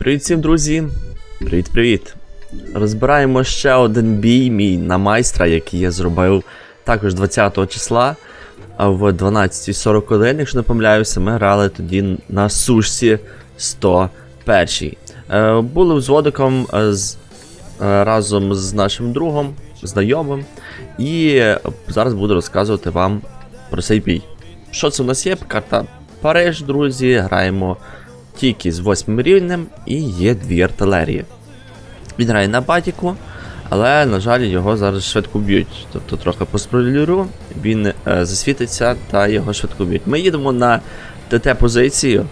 Привіт всім, друзі! Привіт-привіт! Розбираємо ще один бій мій на майстра, який я зробив також 20 числа в 12.41, якщо не помиляюся, ми грали тоді на сушці 101. Е, були з Водиком е, з, е, разом з нашим другом, знайомим, і зараз буду розказувати вам про цей бій. Що це у нас є? Карта Париж, друзі, граємо тільки з 8 рівнем і є дві артилерії. Він грає на батіку, але, на жаль, його зараз швидко б'ють. Тобто трохи поспойлерю, він е, засвітиться та його швидко б'ють. Ми їдемо на ТТ-позицію.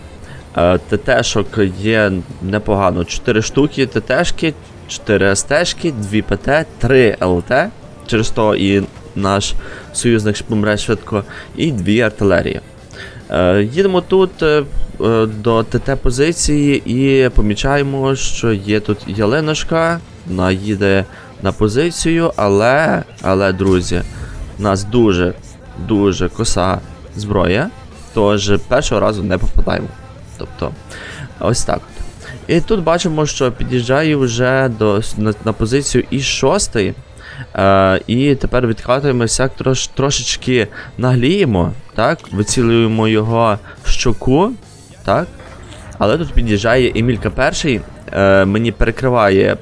Е, ТТ-шок є непогано. 4 штуки ТТ-шки, 4 СТ-шки, 2 ПТ, 3 ЛТ. Через то і наш союзник помре швидко, і 2 артилерії. Е, їдемо тут е, е, до ТТ-позиції і помічаємо, що є тут ялиношка, вона їде на позицію, але, але, друзі, у нас дуже, дуже коса зброя, тож першого разу не попадаємо. Тобто, ось так. І тут бачимо, що під'їжджає вже до, на, на позицію і 6 Е, і тепер відкатуємося, трош, трошечки нагліємо, так, вицілюємо його щоку, так. Але тут під'їжджає Емілька перший, е, мені перекриває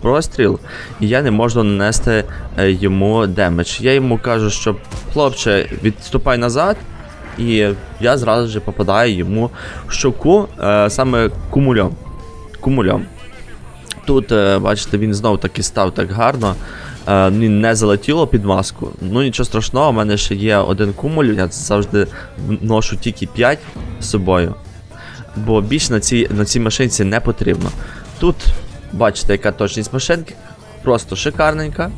простріл, і я не можу нанести е, йому демедж. Я йому кажу, що хлопче, відступай назад, і я зразу ж попадаю йому в щоку е, саме кумульом. Кумульом. Тут, е, бачите, він знов таки став так гарно. Е, не залетіло під маску. Ну нічого страшного, у мене ще є один кумуль, я завжди ношу тільки 5 з собою. Бо більше на цій, на цій машинці не потрібно. Тут бачите, яка точність машинки, просто шикарненька.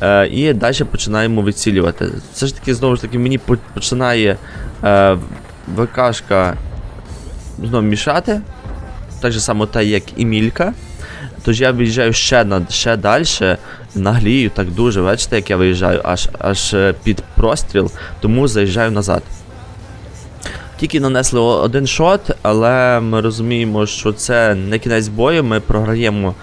Е, і далі починаємо вицілювати. Все ж таки, знову ж таки, мені починає е, ВКшка знову мішати. Так же само та, як і Мілька. Тож я виїжджаю ще на ще далі, наглію так дуже. Бачите, як я виїжджаю аж аж е, під простріл, тому заїжджаю назад. Тільки нанесли один шот, але ми розуміємо, що це не кінець бою, ми програємо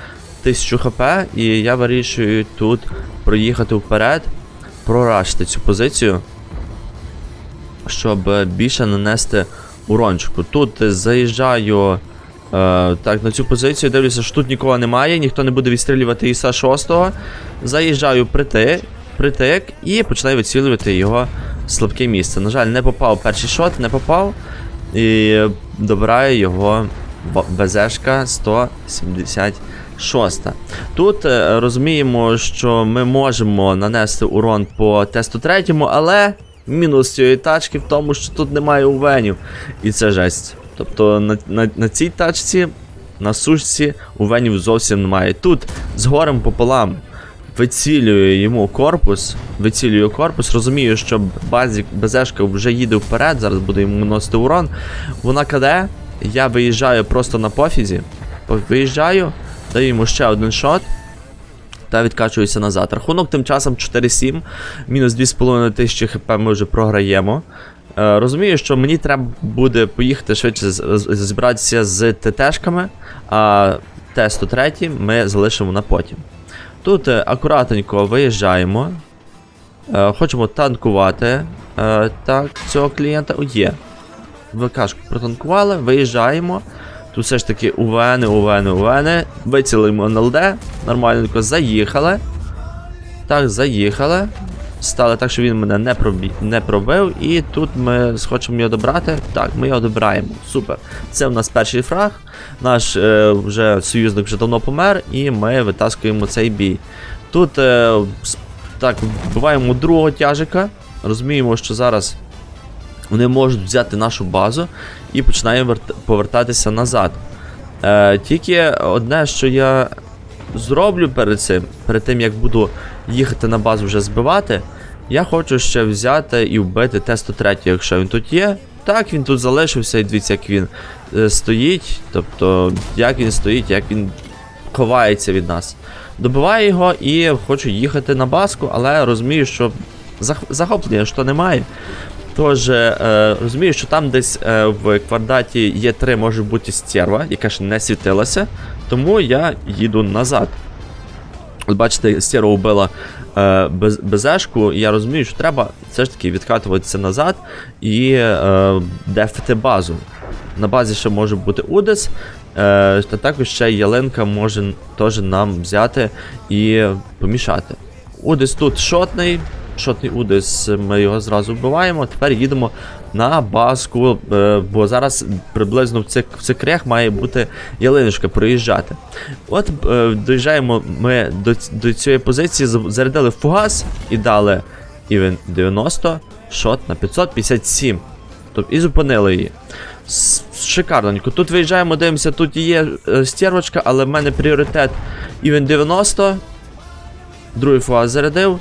1000 хп, і я вирішую тут проїхати вперед, прорашити цю позицію, щоб більше нанести урончику. Тут заїжджаю. Е, так, на цю позицію дивлюся, що тут нікого немає, ніхто не буде відстрілювати Іса 6. Заїжджаю притик, притик і починаю відстрілювати його слабке місце. На жаль, не попав перший шот, не попав. І добираю його БЗшка 176. Тут е, розуміємо, що ми можемо нанести урон по тесту третьому, але мінус цієї тачки в тому, що тут немає увенів. І це жесть. Тобто на, на, на цій тачці, на сушці, увенів зовсім немає. Тут з горем пополам вицілюю йому корпус, вицілюю корпус, розумію, що базік БЗшка вже їде вперед, зараз буде йому наносити урон. Вона каде, я виїжджаю просто на пофізі, виїжджаю, даю йому ще один шот. Та відкачуюся назад. Рахунок тим часом 4-7, мінус 2,5 тисячі хп ми вже програємо. Е, розумію, що мені треба буде поїхати швидше зібратися з ТТшками, а Т-103 ми залишимо на потім. Тут е, акуратненько виїжджаємо. Е, хочемо танкувати. Так, цього клієнта О, є. ВКшку протанкували, виїжджаємо. Тут все ж таки УВН, УВН, УВН. Вицілимо НЛД. Нормальненько заїхали. Так, заїхали. Стали так, що він мене не, пробі... не пробив. І тут ми хочемо його добрати. Так, ми його добираємо. Супер. Це в нас перший фраг. Наш е, вже союзник вже давно помер, і ми витаскуємо цей бій. Тут е, так, вбиваємо другого тяжика. Розуміємо, що зараз вони можуть взяти нашу базу і починаємо верт- повертатися назад. Е, тільки одне, що я зроблю перед цим, перед тим як буду їхати на базу вже збивати, я хочу ще взяти і вбити Т-103, якщо він тут є. Так, він тут залишився, і дивіться, як він е, стоїть. Тобто, як він стоїть, як він ховається від нас. Добиваю його і хочу їхати на баску, але розумію, що зах- захоплення що немає. Тож, е, розумію, що там десь е, в квадраті є 3 може бути стерва, яка ще не світилася, тому я їду назад. Бачите, стерва вбила е, без, безешку, я розумію, що треба все ж таки відкатуватися назад і е, дефити базу. На базі ще може бути Удес, е, та також ще ялинка може теж нам взяти і помішати. Удес тут шотний. Шотний Удес, ми його зразу вбиваємо. Тепер їдемо на баску, е, бо зараз приблизно в цих, в цих має бути ялиночка проїжджати. От е, доїжджаємо ми до, до цієї позиції, зарядили фугас і дали івен 90, шот на 557. Тобто і зупинили її. Шикарненько. Тут виїжджаємо, дивимося, тут є е, стервочка, але в мене пріоритет івен 90. Другий фугас зарядив.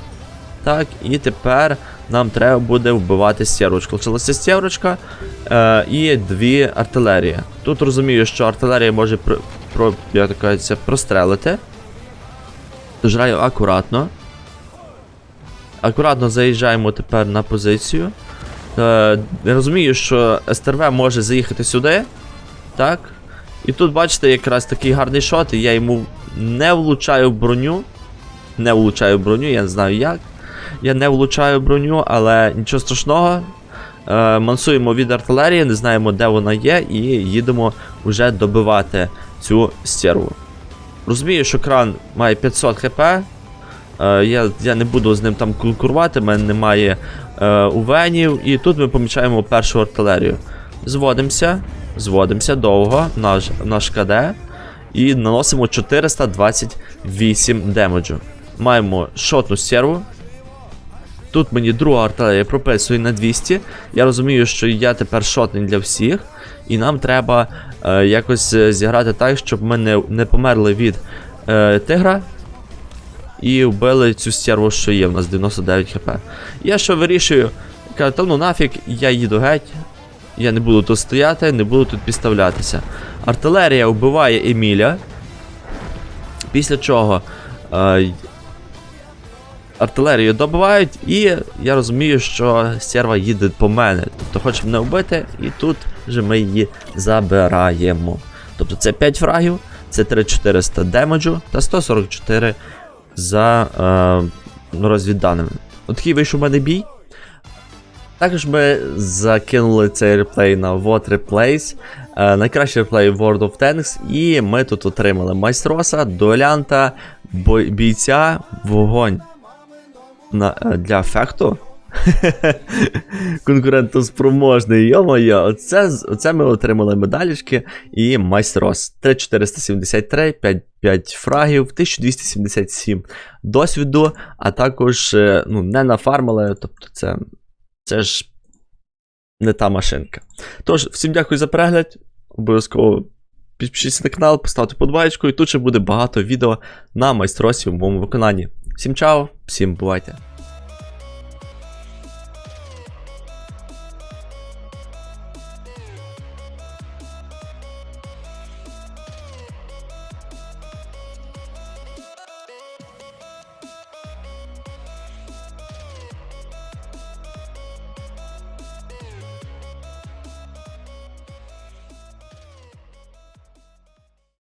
Так, і тепер нам треба буде вбивати стервочку. Лишилася стервочка е, і дві артилерії. Тут розумію, що артилерія може про, про, як кажеться, прострелити. Тож граю акуратно. Акуратно заїжджаємо тепер на позицію. Е, розумію, що СТРВ може заїхати сюди. Так. І тут, бачите, якраз такий гарний шот, і я йому не влучаю броню. Не влучаю броню, я не знаю як. Я не влучаю броню, але нічого страшного. Е, мансуємо від артилерії, не знаємо, де вона є, і їдемо вже добивати цю стерву. Розумію, що кран має 500 хп. Е, я, я не буду з ним там конкурувати, в мене немає е, увенів. І тут ми помічаємо першу артилерію. Зводимося, зводимося довго, наш, наш КД. І наносимо 428 демеджу. Маємо шотну стерву. Тут мені друга артилерія прописує на 200. Я розумію, що я тепер шотний для всіх, і нам треба е, якось е, зіграти так, щоб ми не, не померли від е, тигра. І вбили цю стерву, що є, в нас 99 хп. Я що вирішую, кажу, та ну нафіг, я їду геть. Я не буду тут стояти, не буду тут підставлятися. Артилерія вбиває Еміля. Після чого е, артилерію добивають, і я розумію, що стерва їде по мене. Тобто хоче мене вбити, і тут вже ми її забираємо. Тобто це 5 фрагів, це 3400 демеджу та 144 за е, розвідданими. Отакий вийшов у мене бій. Також ми закинули цей реплей на What Replays, е, найкращий реплей World of Tanks, і ми тут отримали майстроса, дуелянта, бійця, вогонь на, е, для ефекту. Конкурентоспроможний, йо-моє, оце, оце ми отримали медалічки і майстрос. 3473, 5, 5 фрагів, 1277 досвіду, а також е, ну, не нафармили, тобто це, це ж не та машинка. Тож, всім дякую за перегляд. Обов'язково підпишіться на канал, поставте подбайку, і тут ще буде багато відео на майстросі в моєму виконанні. Всім чао, всім бувайте!